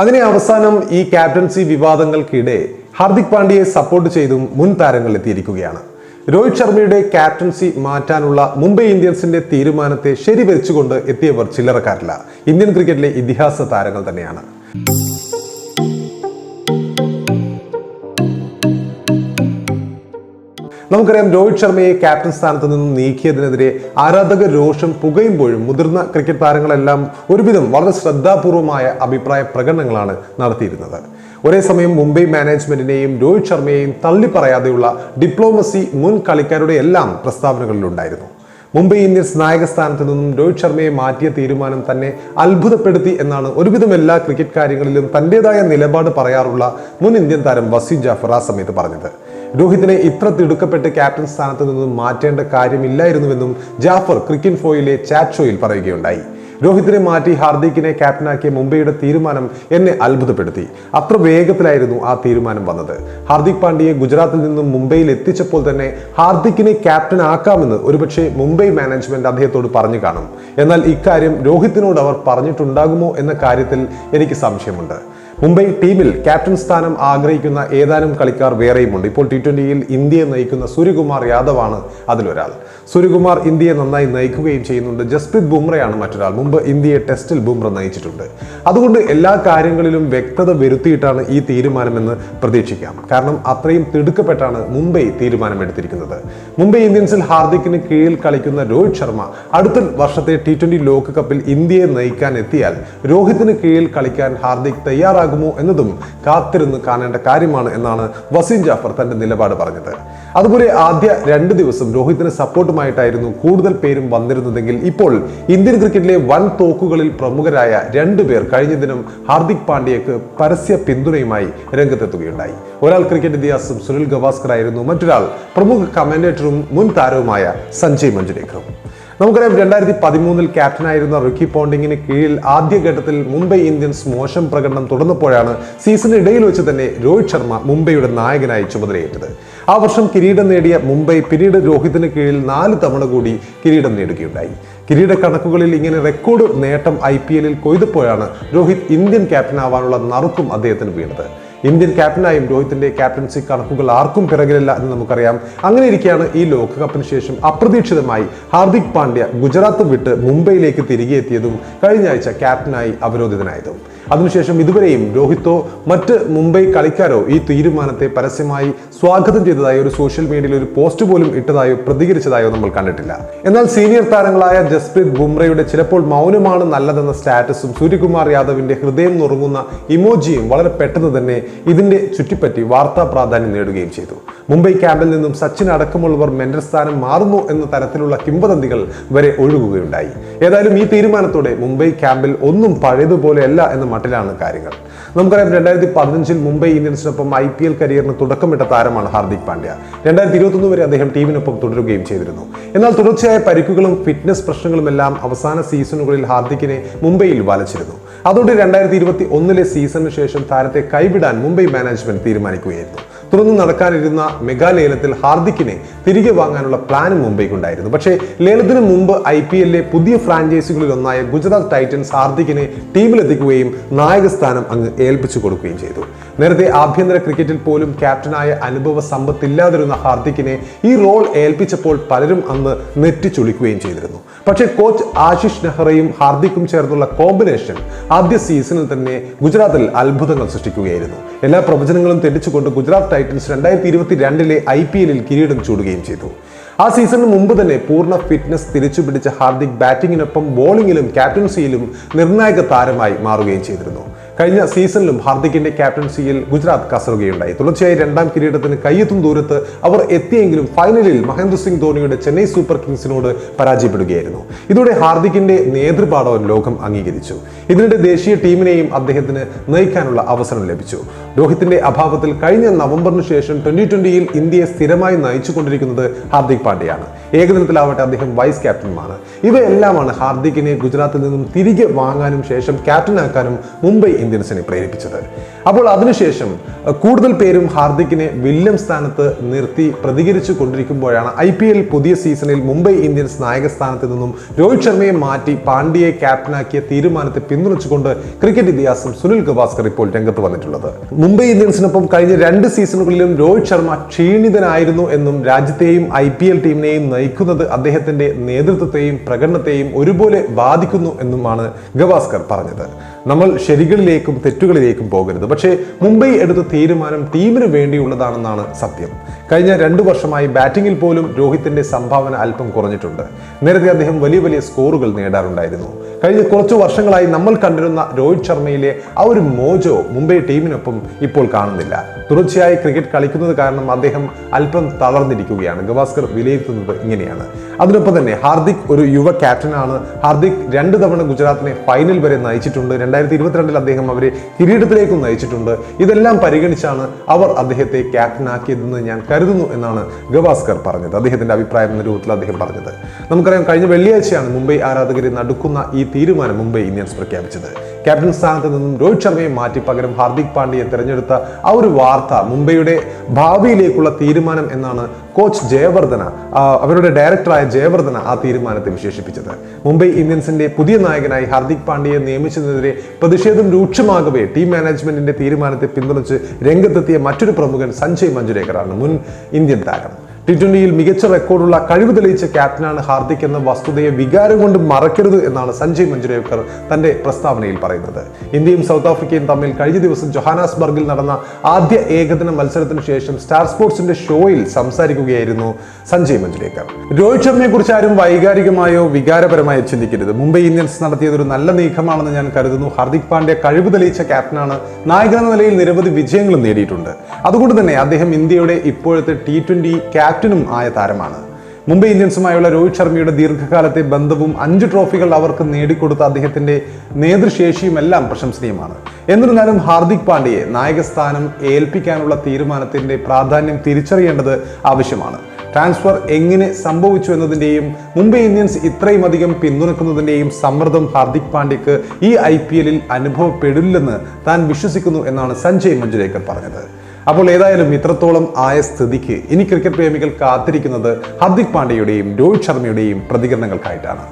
അങ്ങനെ അവസാനം ഈ ക്യാപ്റ്റൻസി വിവാദങ്ങൾക്കിടെ ഹാർദിക് പാണ്ഡ്യയെ സപ്പോർട്ട് ചെയ്തും മുൻ താരങ്ങൾ എത്തിയിരിക്കുകയാണ്. രോഹിത് ശർമ്മയുടെ ക്യാപ്റ്റൻസി മാറ്റാനുള്ള മുംബൈ ഇന്ത്യൻസിന്റെ തീരുമാനത്തെ ശരിവെച്ചുകൊണ്ട് എത്തിയവർ ചില്ലറക്കാരില്ല. ഇന്ത്യൻ ക്രിക്കറ്റിലെ ഇതിഹാസ താരങ്ങൾ തന്നെയാണ്. നമുക്കറിയാം രോഹിത് ശർമ്മയെ ക്യാപ്റ്റൻ സ്ഥാനത്ത് നിന്നും നീക്കിയതിനെതിരെ ആരാധക രോഷം പുകയുമ്പോഴും മുതിർന്ന ക്രിക്കറ്റ് താരങ്ങളെല്ലാം ഒരുവിധം വളരെ ശ്രദ്ധാപൂർവമായ അഭിപ്രായ പ്രകടനങ്ങളാണ് നടത്തിയിരുന്നത്. ഒരേ സമയം മുംബൈ മാനേജ്മെന്റിനെയും രോഹിത് ശർമ്മയെയും തള്ളിപ്പറയാതെയുള്ള ഡിപ്ലോമസി മുൻ കളിക്കാരുടെ എല്ലാം പ്രസ്താവനകളിലുണ്ടായിരുന്നു. മുംബൈ ഇന്ത്യൻസ് നായക സ്ഥാനത്ത് നിന്നും രോഹിത് ശർമ്മയെ മാറ്റിയ തീരുമാനം തന്നെ അത്ഭുതപ്പെടുത്തി എന്നാണ് ഒരുവിധം എല്ലാ ക്രിക്കറ്റ് കാര്യങ്ങളിലും തന്റേതായ നിലപാട് പറയാറുള്ള മുൻ ഇന്ത്യൻ താരം വസീം ജാഫർ ആ സമയത്ത് പറഞ്ഞത്. രോഹിത്തിനെ ഇത്ര തിടുക്കപ്പെട്ട് ക്യാപ്റ്റൻ സ്ഥാനത്ത് നിന്നും മാറ്റേണ്ട കാര്യമില്ലായിരുന്നുവെന്നും ജാഫർ ക്രിക്കറ്റ് ഫോയിലെ ചാറ്റ് ഷോയിൽ പറയുകയുണ്ടായി. രോഹിത്തിനെ മാറ്റി ഹാർദിക്കിനെ ക്യാപ്റ്റനാക്കിയ മുംബൈയുടെ തീരുമാനം എന്നെ അത്ഭുതപ്പെടുത്തി. അത്ര വേഗത്തിലായിരുന്നു ആ തീരുമാനം വന്നത്. ഹാർദിക് പാണ്ഡ്യയെ ഗുജറാത്തിൽ നിന്നും മുംബൈയിൽ എത്തിച്ചപ്പോൾ തന്നെ ഹാർദിക്കിനെ ക്യാപ്റ്റൻ ആക്കാമെന്ന് ഒരുപക്ഷെ മുംബൈ മാനേജ്മെന്റ് അദ്ദേഹത്തോട് പറഞ്ഞു കാണും. എന്നാൽ ഇക്കാര്യം രോഹിത്തിനോട് അവർ പറഞ്ഞിട്ടുണ്ടാകുമോ എന്ന കാര്യത്തിൽ എനിക്ക് സംശയമുണ്ട്. മുംബൈ ടീമിൽ ക്യാപ്റ്റൻ സ്ഥാനം ആഗ്രഹിക്കുന്ന ഏതാനും കളിക്കാർ വേറെയുമുണ്ട്. ഇപ്പോൾ ടി ട്വന്റിയിൽ ഇന്ത്യയെ നയിക്കുന്ന സൂര്യകുമാർ യാദവാണ് അതിലൊരാൾ. സൂര്യകുമാർ ഇന്ത്യയെ നന്നായി നയിക്കുകയും ചെയ്യുന്നുണ്ട്. ജസ്പ്രീത് ബുംറയാണ് മറ്റൊരാൾ. മുമ്പ് ഇന്ത്യയെ ടെസ്റ്റിൽ ബുംറ നയിച്ചിട്ടുണ്ട്. അതുകൊണ്ട് എല്ലാ കാര്യങ്ങളിലും വ്യക്തത വരുത്തിയിട്ടാണ് ഈ തീരുമാനമെന്ന് പ്രതീക്ഷിക്കാം. കാരണം അത്രയും തിടുക്കപ്പെട്ടാണ് മുംബൈ തീരുമാനമെടുത്തിരിക്കുന്നത്. മുംബൈ ഇന്ത്യൻസിൽ ഹാർദിക്കിന് കീഴിൽ കളിക്കുന്ന രോഹിത് ശർമ്മ അടുത്ത വർഷത്തെ ടി ട്വന്റി ലോകകപ്പിൽ ഇന്ത്യയെ നയിക്കാൻ എത്തിയാൽ രോഹിത്തിന് കീഴിൽ കളിക്കാൻ ഹാർദിക് തയ്യാറാകുമോ എന്നതും കാത്തിരുന്ന് കാണേണ്ട കാര്യമാണ് എന്നാണ് വസീം ജാഫർ തന്റെ നിലപാട് പറഞ്ഞത്. അതുപോലെ ആദ്യ രണ്ട് ദിവസം രോഹിത്തിന് സപ്പോർട്ടുമായിട്ടായിരുന്നു കൂടുതൽ പേരും വന്നിരുന്നതെങ്കിൽ ഇപ്പോൾ ഇന്ത്യൻ ക്രിക്കറ്റിലെ വൻ തോക്കുകളിൽ പ്രമുഖരായ രണ്ടു പേർ കഴിഞ്ഞ ദിനം ഹാർദിക് പാണ്ഡ്യക്ക് പരസ്യ പിന്തുണയുമായി രംഗത്തെത്തുകയുണ്ടായി. ഒരാൾ ക്രിക്കറ്റ് ഇതിഹാസം സുനിൽ ഗവാസ്കർ ആയിരുന്നു മറ്റൊരാൾ പ്രമുഖ കമന്റേറ്ററും മുൻ താരവുമായ സഞ്ജയ് മഞ്ജുരേഖറും നമുക്കറിയാം രണ്ടായിരത്തി പതിമൂന്നിൽ ക്യാപ്റ്റനായിരുന്ന റിക്കി പോണ്ടിങ്ങിന് കീഴിൽ ആദ്യഘട്ടത്തിൽ മുംബൈ ഇന്ത്യൻസ് മോശം പ്രകടനം തുടർന്നപ്പോഴാണ് സീസണിടയിൽ വെച്ച് തന്നെ രോഹിത് ശർമ്മ മുംബൈയുടെ നായകനായി ചുമതലയേറ്റത്. ആ വർഷം കിരീടം നേടിയ മുംബൈ പിന്നീട് രോഹിത്തിന് കീഴിൽ നാല് തവണ കൂടി കിരീടം നേടുകയുണ്ടായി. കിരീട കണക്കുകളിൽ ഇങ്ങനെ റെക്കോർഡ് നേട്ടം ഐ പി എല്ലിൽ കൊയ്തപ്പോഴാണ് രോഹിത് ഇന്ത്യൻ ക്യാപ്റ്റനാവാനുള്ള നറുക്കും അദ്ദേഹത്തിന് വീണത്. ഇന്ത്യൻ ക്യാപ്റ്റനായും രോഹിത്തിന്റെ ക്യാപ്റ്റൻസി കണക്കുകൾ ആർക്കും പിറകിലല്ല എന്ന് നമുക്കറിയാം. അങ്ങനെ ഇരിക്കെയാണ് ഈ ലോകകപ്പിന് ശേഷം അപ്രതീക്ഷിതമായി ഹാർദിക് പാണ്ഡ്യ ഗുജറാത്ത് വിട്ട് മുംബൈയിലേക്ക് തിരികെ എത്തിയതും കഴിഞ്ഞ ആഴ്ച ക്യാപ്റ്റനായി അവരോധിതനായതും. അതിനുശേഷം ഇതുവരെയും രോഹിത്തോ മറ്റ് മുംബൈ കളിക്കാരോ ഈ തീരുമാനത്തെ പരസ്യമായി സ്വാഗതം ചെയ്തതായോ ഒരു സോഷ്യൽ മീഡിയയിൽ ഒരു പോസ്റ്റ് പോലും ഇട്ടതായോ പ്രതികരിച്ചതായോ നമ്മൾ കണ്ടിട്ടില്ല. എന്നാൽ സീനിയർ താരങ്ങളായ ജസ്പ്രീത് ബുംറയുടെ ചിലപ്പോൾ മൗനമാണ് നല്ലതെന്ന സ്റ്റാറ്റസും സൂര്യകുമാർ യാദവിന്റെ ഹൃദയം നുറുങ്ങുന്ന ഇമോജിയും വളരെ പെട്ടെന്ന് തന്നെ ഇതിന്റെ ചുറ്റിപ്പറ്റി വാർത്താ പ്രാധാന്യം നേടുകയും ചെയ്തു. മുംബൈ ക്യാമ്പിൽ നിന്നും സച്ചിൻ അടക്കമുള്ളവർ മെന്റൽ സ്ഥാനം മാറുന്നു എന്ന തരത്തിലുള്ള കിംവദന്തികൾ വരെ ഒഴുകുകയുണ്ടായി. ഏതായാലും ഈ തീരുമാനത്തോടെ മുംബൈ ക്യാമ്പിൽ ഒന്നും പഴയതുപോലെയല്ല എന്ന മട്ടിലാണ് കാര്യങ്ങൾ. നമുക്കറിയാം രണ്ടായിരത്തി പതിനഞ്ചിൽ മുംബൈ ഇന്ത്യൻസിനൊപ്പം ഐ പി എൽ കരിയറിന് തുടക്കമിട്ട താരമാണ് ഹാർദിക് പാണ്ഡ്യ. രണ്ടായിരത്തി ഇരുപത്തൊന്ന് വരെ അദ്ദേഹം ടീമിനൊപ്പം തുടരുകയും ചെയ്തിരുന്നു. എന്നാൽ തുടർച്ചയായ പരിക്കുകളും ഫിറ്റ്നസ് പ്രശ്നങ്ങളുമെല്ലാം അവസാന സീസണുകളിൽ ഹാർദിക്കിനെ മുംബൈയിൽ വലച്ചിരുന്നു. അതോടെ രണ്ടായിരത്തി ഇരുപത്തി ഒന്നിലെ സീസണിന് ശേഷം താരത്തെ കൈവിടാൻ മുംബൈ മാനേജ്മെന്റ് തീരുമാനിക്കുകയായിരുന്നു. തുടർന്ന് നടക്കാനിരുന്ന മെഗാ ലേലത്തിൽ ഹാർദിക്കിനെ തിരികെ വാങ്ങാനുള്ള പ്ലാനും മുംബൈക്കുണ്ടായിരുന്നു. പക്ഷേ ലേലത്തിന് മുമ്പ് ഐ പി എല്ലിലെ പുതിയ ഫ്രാഞ്ചൈസികളിൽ ഒന്നായ ഗുജറാത്ത് ടൈറ്റൻസ് ഹാർദിക്കിനെ ടീമിലെത്തിക്കുകയും നായകസ്ഥാനം അങ്ങ് ഏൽപ്പിച്ചു കൊടുക്കുകയും ചെയ്തു. നേരത്തെ ആഭ്യന്തര ക്രിക്കറ്റിൽ പോലും ക്യാപ്റ്റനായ അനുഭവ സമ്പത്തില്ലാതിരുന്ന ഹാർദിക്കിനെ ഈ റോൾ ഏൽപ്പിച്ചപ്പോൾ പലരും അന്ന് നെറ്റിച്ചുളിക്കുകയും ചെയ്തിരുന്നു. പക്ഷേ കോച്ച് ആശിഷ് നെഹ്റയും ഹാർദിക്കും ചേർന്നുള്ള കോമ്പിനേഷൻ ആദ്യ സീസണിൽ തന്നെ ഗുജറാത്തിൽ അത്ഭുതങ്ങൾ സൃഷ്ടിക്കുകയായിരുന്നു. എല്ലാ പ്രവചനങ്ങളും തെറ്റിച്ചുകൊണ്ട് ഗുജറാത്ത് ടൈറ്റൻസ് രണ്ടായിരത്തി ഇരുപത്തി രണ്ടിലെ ഐ പി എല്ലിൽ കിരീടം ചൂടുകയും ചെയ്തു. ആ സീസണിന് മുമ്പ് തന്നെ പൂർണ ഫിറ്റ്നസ് തിരിച്ചു പിടിച്ച ഹാർദിക് ബാറ്റിങ്ങിനൊപ്പം ബോളിംഗിലും ക്യാപ്റ്റൻസിയിലും നിർണായക താരമായി മാറുകയും ചെയ്തിരുന്നു. കഴിഞ്ഞ സീസണിലും ഹാർദിക്കിന്റെ ക്യാപ്റ്റൻസിയിൽ ഗുജറാത്ത് കസറുകയുണ്ടായി. തുടർച്ചയായി രണ്ടാം കിരീടത്തിന് കയ്യെത്തും ദൂരത്ത് അവർ എത്തിയെങ്കിലും ഫൈനലിൽ മഹേന്ദ്ര സിംഗ് ധോണിയുടെ ചെന്നൈ സൂപ്പർ കിങ്സിനോട് പരാജയപ്പെടുകയായിരുന്നു. ഇതോടെ ഹാർദിക്കിന്റെ നേതൃപാഠവൻ ലോകം അംഗീകരിച്ചു. ഇതിനിടെ ദേശീയ ടീമിനെയും അദ്ദേഹത്തിന് നയിക്കാനുള്ള അവസരം ലഭിച്ചു. രോഹിത്തിന്റെ അഭാവത്തിൽ കഴിഞ്ഞ നവംബറിന് ശേഷം ട്വന്റി ട്വന്റിയിൽ ഇന്ത്യയെ സ്ഥിരമായി നയിച്ചുകൊണ്ടിരിക്കുന്നത് ഹാർദിക് പാണ്ഡ്യയാണ്. ഏകദിനത്തിലാവട്ടെ അദ്ദേഹം വൈസ് ക്യാപ്റ്റനുമാണ് ഇവയെല്ലാമാണ് ഹാർദിക്കിനെ ഗുജറാത്തിൽ നിന്നും തിരികെ വാങ്ങാനും ശേഷം ക്യാപ്റ്റനാക്കാനും മുംബൈ ഇന്ത്യൻസിനെ പ്രേരിപ്പിച്ചത്. അപ്പോൾ അതിനുശേഷം കൂടുതൽ പേരും ഹാർദിക്കിനെ വില്യം സ്ഥാനത്ത് നിർത്തി പ്രതികരിച്ചു കൊണ്ടിരിക്കുമ്പോഴാണ് ഐ പി എൽ പുതിയ സീസണിൽ മുംബൈ ഇന്ത്യൻസ് നായക സ്ഥാനത്ത് നിന്നും രോഹിത് ശർമ്മയെ മാറ്റി പാണ്ഡ്യയെ ക്യാപ്റ്റനാക്കിയ തീരുമാനത്തെ പിന്തുണച്ചുകൊണ്ട് ക്രിക്കറ്റ് ഇതിഹാസം സുനിൽ ഗവാസ്കർ ഇപ്പോൾ രംഗത്ത് വന്നിട്ടുള്ളത്. മുംബൈ ഇന്ത്യൻസിനൊപ്പം കഴിഞ്ഞ രണ്ട് സീസണുകളിലും രോഹിത് ശർമ്മ ക്ഷീണിതനായിരുന്നു എന്നും രാജ്യത്തെയും ഐ പി എൽ ടീമിനെയും നയിക്കുന്നത് അദ്ദേഹത്തിന്റെ നേതൃത്വത്തെയും പ്രകടനത്തെയും ഒരുപോലെ ബാധിക്കുന്നു എന്നുമാണ് ഗവാസ്കർ പറഞ്ഞത്. നമ്മൾ ശരികളിലേക്കും തെറ്റുകളിലേക്കും പോകരുത്. പക്ഷേ മുംബൈ എടുത്ത തീരുമാനം ടീമിന് വേണ്ടിയുള്ളതാണെന്നാണ് സത്യം. കഴിഞ്ഞ രണ്ടു വർഷമായി ബാറ്റിംഗിൽ പോലും രോഹിത്തിന്റെ സംഭാവന അല്പം കുറഞ്ഞിട്ടുണ്ട്. നേരത്തെ അദ്ദേഹം വലിയ വലിയ സ്കോറുകൾ നേടാറുണ്ടായിരുന്നു. കഴിഞ്ഞ കുറച്ചു വർഷങ്ങളായി നമ്മൾ കണ്ടിരുന്ന രോഹിത് ശർമ്മയിലെ ആ ഒരു മോജോ മുംബൈ ടീമിനൊപ്പം ഇപ്പോൾ കാണുന്നില്ല. തുടർച്ചയായി ക്രിക്കറ്റ് കളിക്കുന്നത് കാരണം അദ്ദേഹം അല്പം തളർന്നിരിക്കുകയാണ്. ഗവാസ്കർ വിലയിരുത്തുന്നത് ഇങ്ങനെയാണ്. അതിനൊപ്പം തന്നെ ഹാർദിക് ഒരു യുവ ക്യാപ്റ്റനാണ്. ഹാർദിക് രണ്ട് തവണ ഗുജറാത്തിനെ ഫൈനൽ വരെ നയിച്ചിട്ടുണ്ട്. രണ്ടായിരത്തി ഇരുപത്തിരണ്ടിൽ അദ്ദേഹം അവരെ കിരീടത്തിലേക്കും നയിച്ചിട്ടുണ്ട്. ഇതെല്ലാം പരിഗണിച്ചാണ് അവർ അദ്ദേഹത്തെ ക്യാപ്റ്റനാക്കിയതെന്ന് ഞാൻ കരുതുന്നു എന്നാണ് ഗവാസ്കർ പറഞ്ഞത്. അദ്ദേഹത്തിന്റെ അഭിപ്രായം എന്ന രൂപത്തിൽ അദ്ദേഹം പറഞ്ഞത്. നമുക്കറിയാം കഴിഞ്ഞ വെള്ളിയാഴ്ചയാണ് മുംബൈ ആരാധകരെ നടുക്കുന്ന ഈ തീരുമാനം മുംബൈ ഇന്ത്യൻസ് പ്രഖ്യാപിച്ചത്. ക്യാപ്റ്റൻ സ്ഥാനത്ത് നിന്നും രോഹിത് ശർമ്മയെ മാറ്റി പകരം ഹാർദിക് പാണ്ഡ്യയെ തെരഞ്ഞെടുത്ത ആ ഒരു വാർത്ത മുംബൈയുടെ ഭാവിയിലേക്കുള്ള തീരുമാനം എന്നാണ് കോച്ച് ജയവർദ്ധന അവരുടെ ഡയറക്ടറായ ജയവർദ്ധന ആ തീരുമാനത്തെ വിശേഷിപ്പിച്ചത്. മുംബൈ ഇന്ത്യൻസിന്റെ പുതിയ നായകനായി ഹാർദിക് പാണ്ഡ്യയെ നിയമിച്ചതിനെതിരെ പ്രതിഷേധം രൂക്ഷമാകവേ ടീം മാനേജ്മെന്റിന്റെ തീരുമാനത്തെ പിന്തുണച്ച് രംഗത്തെത്തിയ മറ്റൊരു പ്രമുഖൻ സഞ്ജയ് മഞ്ജുരേക്കറാണ് മുൻ ഇന്ത്യൻ താരം. ടി ട്വന്റിയിൽ മികച്ച റെക്കോർഡുള്ള കഴിവ് തെളിയിച്ച ക്യാപ്റ്റനാണ് ഹാർദിക് എന്ന വസ്തുതയെ വികാരം കൊണ്ട് മറക്കരുത് എന്നാണ് സഞ്ജയ് മഞ്ജുരേക്കർ തന്റെ പ്രസ്താവനയിൽ പറയുന്നത്. ഇന്ത്യയും സൗത്ത് ആഫ്രിക്കയും തമ്മിൽ കഴിഞ്ഞ ദിവസം ജൊഹാനാസ്ബർഗിൽ നടന്ന ആദ്യ ഏകദിന മത്സരത്തിന് ശേഷം സ്റ്റാർ സ്പോർട്സിന്റെ ഷോയിൽ സംസാരിക്കുകയായിരുന്നു സഞ്ജയ് മഞ്ജുരേക്കർ രോഹിത് ശർമ്മയെ കുറിച്ച് ആരും വൈകാരികമായോ വികാരപരമായോ ചിന്തിക്കരുത്. മുംബൈ ഇന്ത്യൻസ് നടത്തിയത് ഒരു നല്ല നീക്കമാണെന്ന് ഞാൻ കരുതുന്നു. ഹാർദിക് പാണ്ഡ്യ കഴിവ് തെളിയിച്ച ക്യാപ്റ്റനാണ്. നായകനെന്ന നിലയിൽ നിരവധി വിജയങ്ങളും നേടിയിട്ടുണ്ട്. അതുകൊണ്ട് തന്നെ അദ്ദേഹം ഇന്ത്യയുടെ ഇപ്പോഴത്തെ ടി ട്വന്റി ക്യാപ്റ്റനും ആയ താരമാണ്. മുംബൈ ഇന്ത്യൻസുമായുള്ള രോഹിത് ശർമ്മയുടെ ദീർഘകാലത്തെ ബന്ധവും അഞ്ച് ട്രോഫികൾ അവർക്ക് നേടിക്കൊടുത്ത അദ്ദേഹത്തിന്റെ നേതൃശേഷിയും എല്ലാം പ്രശംസനീയമാണ്. എന്നിരുന്നാലും ഹാർദിക് പാണ്ഡ്യയെ നായകസ്ഥാനം ഏൽപ്പിക്കാനുള്ള തീരുമാനത്തിന്റെ പ്രാധാന്യം തിരിച്ചറിയേണ്ടത് ആവശ്യമാണ്. ട്രാൻസ്ഫർ എങ്ങനെ സംഭവിച്ചു എന്നതിന്റെയും മുംബൈ ഇന്ത്യൻസ് ഇത്രയും അധികം പിന്തുണക്കുന്നതിന്റെയും സമ്മർദ്ദം ഹാർദിക് പാണ്ഡ്യക്ക് ഈ ഐ പി എല്ലിൽ അനുഭവപ്പെടില്ലെന്ന് താൻ വിശ്വസിക്കുന്നു എന്നാണ് സഞ്ജയ് മഞ്ജുരേക്കർ പറഞ്ഞത്. അപ്പോൾ ഏതായാലും ഇത്രത്തോളം ആയ സ്ഥിതിക്ക് ഇനി ക്രിക്കറ്റ് പ്രേമികൾ കാത്തിരിക്കുന്നത് ഹർദിക് പാണ്ഡ്യയുടെയും രോഹിത് ശർമ്മയുടെയും പ്രതികരണങ്ങൾക്കായിട്ടാണ്.